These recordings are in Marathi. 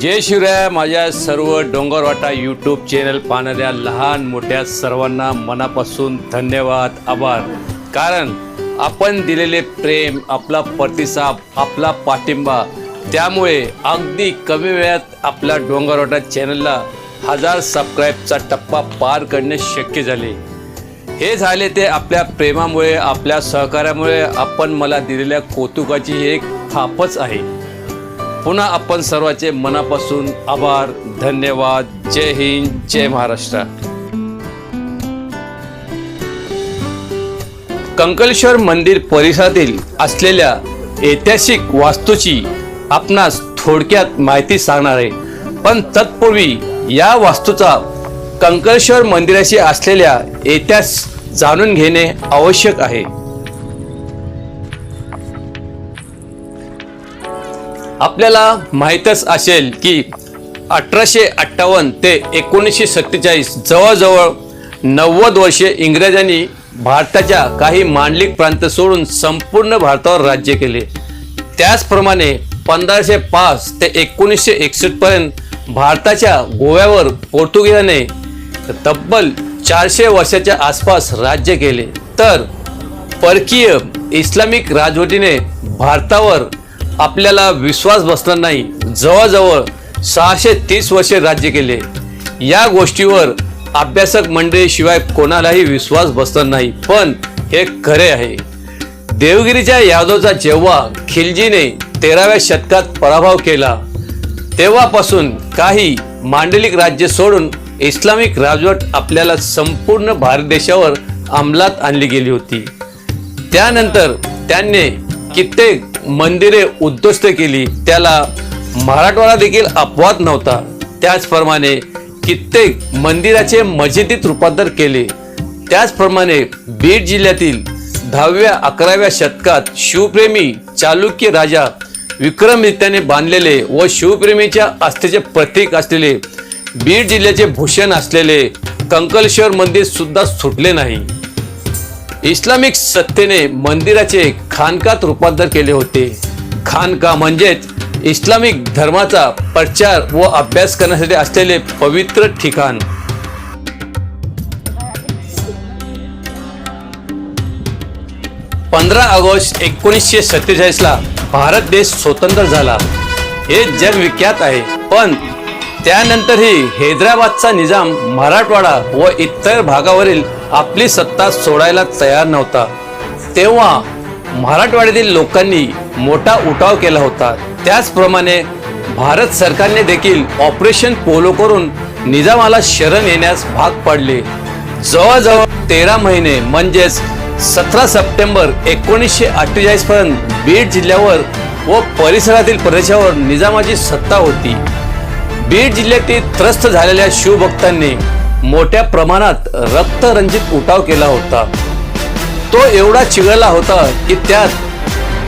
जय शिवराय माझ्या सर्व डोंगरवाटा यूट्यूब चॅनल पाहणाऱ्या लहान मोठ्या सर्वांना मनापासून धन्यवाद आभार. कारण आपण दिलेले प्रेम आपला प्रतिसाद आपला पाठिंबा त्यामुळे अगदी कमी वेळात आपल्या डोंगरवाटा चॅनलला हजार सबस्क्राईबचा टप्पा पार करणे शक्य झाले. हे झाले ते आपल्या प्रेमामुळे आपल्या सहकार्यामुळे आपण मला दिलेल्या कौतुकाची एक थापच आहे. पुन्हा आपण सर्वांचे मनापासून आभार धन्यवाद. जय हिंद जय महाराष्ट्र. कंकलेश्वर मंदिर परिसरातील असलेल्या ऐतिहासिक वास्तूची आपणास थोडक्यात माहिती सांगणार आहे. पण तत्पूर्वी या वास्तूचा कंकलेश्वर मंदिराशी असलेल्या इतिहास जाणून घेणे आवश्यक आहे. आपल्याला माहीतच असेल की अठराशे अठ्ठावन्न ते एकोणीसशे सत्तेचाळीस जवळजवळ नव्वद वर्षे इंग्रजांनी भारताच्या काही मांडलिक प्रांत सोडून संपूर्ण भारतावर राज्य केले. त्याचप्रमाणे पंधराशे पाच ते एकोणीसशे एकसष्टपर्यंत भारताच्या गोव्यावर पोर्तुगीजाने तब्बल चारशे वर्षाच्या आसपास राज्य केले. तर परकीय इस्लामिक राजवटीने भारतावर आपल्याला विश्वास बसला नाही. जवळजवळ सहाशे तीस वर्षे राज्य केले. या गोष्टीवर अभ्यासक मंडळीशिवाय कोणालाही विश्वास बसला नाही. पण हे खरे आहे. देवगिरीच्या यादवचा जेव्हा खिलजीने तेराव्या शतकात पराभव केला तेव्हापासून काही मांडलिक राज्य सोडून इस्लामिक राजवट आपल्याला संपूर्ण भारत देशावर अंमलात आणली गेली होती. त्यानंतर त्यांनी कित्येक मंदिरे उद्ध्वस्त केली. त्याला मराठवाडा देखील अपवाद नव्हता. त्याचप्रमाणे कित्येक मंदिराचे मस्जिदीत रूपांतर केले. त्याचप्रमाणे बीड जिल्ह्यातील दहाव्या अकराव्या शतकात शिवप्रेमी चालुक्य राजा विक्रमदित्याने बांधलेले व शिवप्रेमीच्या आस्थेचे प्रतीक असलेले बीड जिल्ह्याचे भूषण असलेले कंकलेश्वर मंदिर सुद्धा सुटले नाही. इस्लामिक सत्तेने मंदिराचे खानकात रूपांतर केले होते. खानका म्हणजेच इस्लामिक धर्माचा प्रचार व अभ्यास करण्यासाठी असलेले पवित्र ठिकाण. पंधरा ऑगस्ट एकोणीसशे सत्तेचाळीसला भारत देश स्वतंत्र झाला. हे जगविख्यात आहे. पण त्यानंतरही हैदराबादचा निजाम मराठवाडा व इतर भागावरील आपली सत्ता सोडायला तयार नव्हता. तेव्हा मराठवाड्यातील लोकांनी मोठा उठाव केला होता. त्याचप्रमाणे भारत सरकारने देखील ऑपरेशन पोलो करून निजामाला शरण येण्यास भाग पाडले. जवळजवळ तेरा महिने म्हणजेच सतरा सप्टेंबर एकोणीसशे अठ्ठेचाळीस पर्यंत बीड जिल्ह्यावर व परिसरातील प्रदेशावर निजामाची सत्ता होती. बीड जिल्ह्यातील त्रस्त झालेल्या शिवभक्तांनी मोठ्या प्रमाणात रक्तरंजित उठाव केला होता. तो एवढा चिघळला होता की त्यात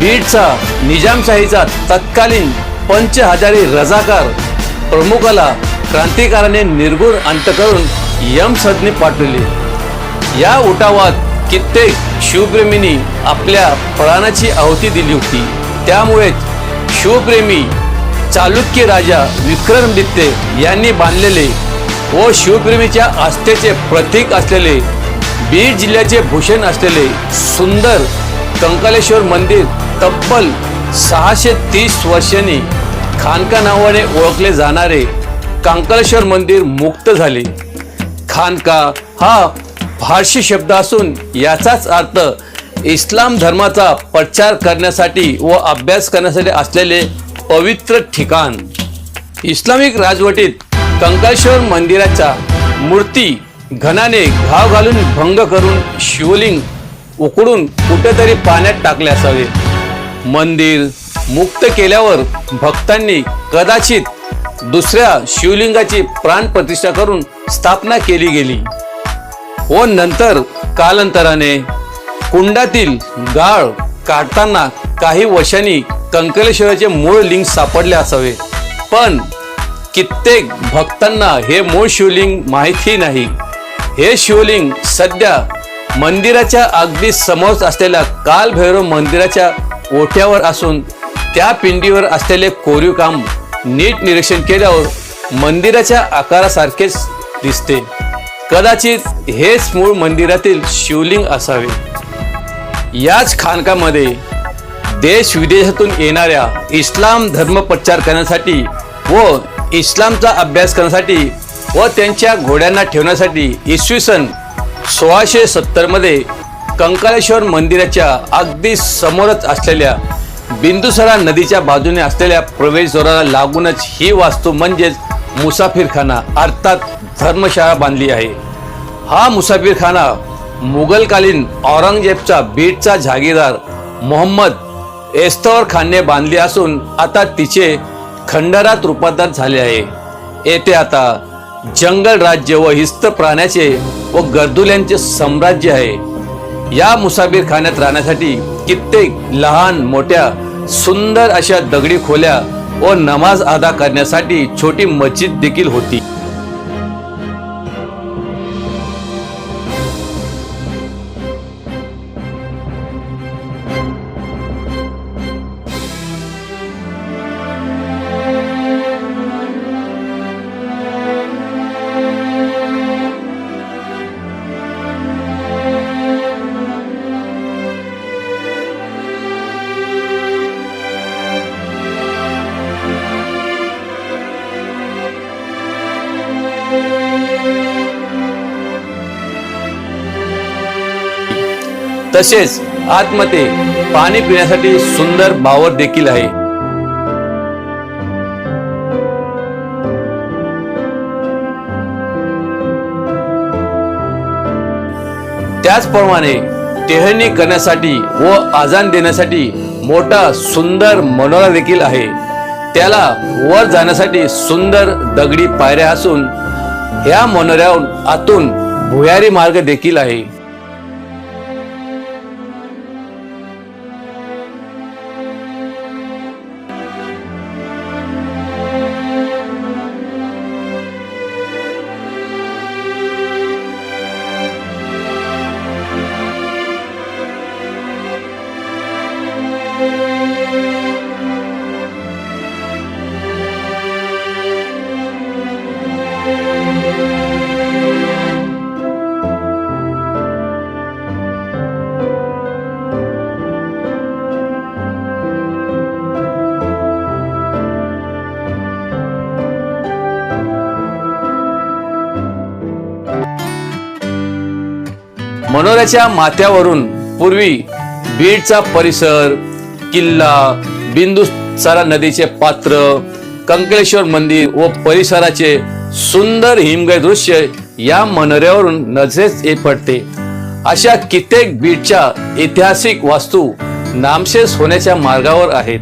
बीडचा निजामशाहीचा तत्कालीन पंच हजारी रजाकार प्रमुखाला क्रांतिकाराने निर्गुण अंत करून यमसदने पाठवली. या उठावात कित्येक शिवप्रेमींनी आपल्या प्राणाची आहुती दिली होती. त्यामुळेच शिवप्रेमी चालुक्य राजा विक्रमदित्य यांनी बांधलेले व शिवप्रेमीच्या आस्थेचे प्रतीक असलेले बीड जिल्ह्याचे भूषण असलेले सुंदर कंकालेश्वर मंदिर तब्बल सहाशे तीस वर्षांनी खानका नावाने ओळखले जाणारे कंकालेश्वर मंदिर मुक्त झाले. खानका हा फारशी शब्द असून याचाच अर्थ इस्लाम धर्माचा प्रचार करण्यासाठी व अभ्यास करण्यासाठी असलेले पवित्र ठिकाण. इस्लामिक राजवटीत कंकाश्वर मंदिराच्या मूर्ती घनाने घाव घालून भंग करून शिवलिंग उकडून कुठेतरी पाण्यात टाकले असावे. मंदिर मुक्त केल्यावर भक्तांनी कदाचित दुसऱ्या शिवलिंगाची प्राणप्रतिष्ठा करून स्थापना केली गेली. व नंतर कालांतराने कुंडातील गाळ काढताना काही वर्षांनी कंकलेश्वराचे मूळ लिंग सापडले असावे. पण कित्येक भक्तांना हे मूळ शिवलिंग माहिती नाही. हे शिवलिंग सध्या मंदिराच्या अगदी समोर असलेल्या कालभैरव मंदिराच्या ओठ्यावर असून त्या पिंडीवर असलेले कोरीव काम नीट निरीक्षण केल्यावर मंदिराच्या आकारासारखेच दिसते. कदाचित हेच मूळ मंदिरातील शिवलिंग असावे. याच खानकामध्ये देश विदेशातून येणाऱ्या इस्लाम धर्म प्रचार करण्यासाठी व इस्लामचा अभ्यास करण्यासाठी व त्यांच्या घोड्यांना ठेवण्यासाठी इसवी सन सोळाशे सत्तरमध्ये कंकालेश्वर मंदिराच्या अगदी समोरच असलेल्या बिंदुसरा नदीच्या बाजूने असलेल्या प्रवेशद्वाराला लागूनच ही वास्तू म्हणजेच मुसाफिरखाना अर्थात धर्मशाळा बांधली आहे. हा मुसाफिरखाना मुघलकालीन औरंगजेबचा बीडचा जागीरदार मोहम्मद एस्तवर खानने बांधली असून आता तिचे खंडरात रूपांतर झाले आहे. येथे आता जंगल राज्य व हिस्त प्राण्याचे व गर्दुल्यांचे साम्राज्य आहे. या मुसाफिरखान्यात राहण्यासाठी कित्येक लहान मोठ्या सुंदर अशा दगडी खोल्या व नमाज अदा करण्यासाठी छोटी मस्जिद देखील होती. तसेच आतमध्ये पाणी पिण्यासाठी सुंदर बावर देखील आहे. त्याचप्रमाणे टेहळणी करण्यासाठी व आजान देण्यासाठी मोठा सुंदर मनोरा देखील आहे. त्याला वर जाण्यासाठी सुंदर दगडी पायऱ्या असून ह्या मनोऱ्याहून आतून भुयारी मार्ग देखील आहे. मनोऱ्याच्या माथ्यावरून पूर्वी बीडचा परिसर किल्ला बिंदुसारा नदीचे पात्र कंकलेश्वर मंदिर व परिसराचे सुंदर हिमगय दृश्य या मनोऱ्यावरून नजरेस येत पडते. अशा कित्येक बीडच्या ऐतिहासिक वास्तू नामशेष होण्याच्या मार्गावर आहेत.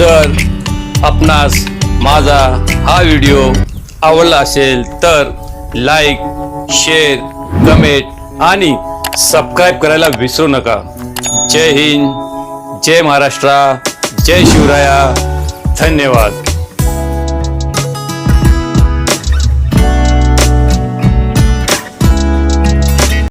जर आपणास माझा हा व्हिडिओ आवडला असेल तर लाईक शेअर कमेंट आणि सबस्क्राईब करायला विसरू नका. जय हिंद जय महाराष्ट्र जय शिवराया. धन्यवाद.